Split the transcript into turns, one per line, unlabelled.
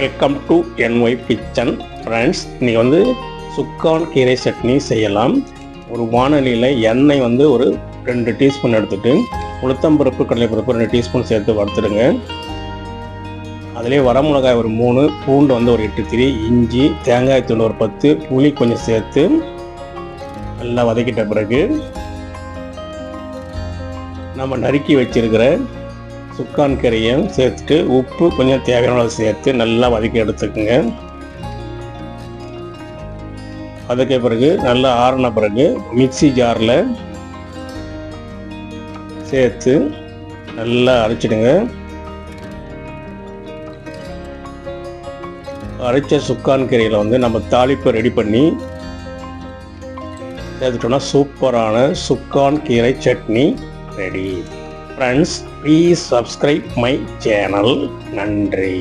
Welcome to N Y kitchen friends இன்றைக்கி வந்து சுக்கான் கீரை சட்னி செய்யலாம். ஒரு வானொலியில் எண்ணெய் வந்து ஒரு ரெண்டு டீஸ்பூன் எடுத்துட்டு உளுத்தம்பருப்பு கடலைப்பருப்பு ரெண்டு டீஸ்பூன் சேர்த்து வறுத்துடுங்க. அதிலே வரமிளகாய் ஒரு மூணு பூண்டு வந்து ஒரு எட்டு திரி இஞ்சி தேங்காய் தூள் ஒரு பத்து புளி கொஞ்சம் சேர்த்து நல்லா வதக்கிட்ட பிறகு நம்ம நறுக்கி வச்சிருக்கிற சுக்கான் கறியும் சேர்த்துட்டு உப்பு கொஞ்சம் தேவையான அளவு சேர்த்து நல்லா வதக்கி எடுத்துக்கோங்க. அதுக்கு பிறகு நல்லா ஆறின பிறகு மிக்சி ஜாரில் சேர்த்து நல்லா அரைச்சிடுங்க. அரைச்ச சுக்கான் கறியில் வந்து நம்ம தாளிப்பை ரெடி பண்ணி சேர்த்துட்டோம்னா சூப்பரான சுக்கான் கீரை chutney ready. Friends please subscribe my channel நன்றி.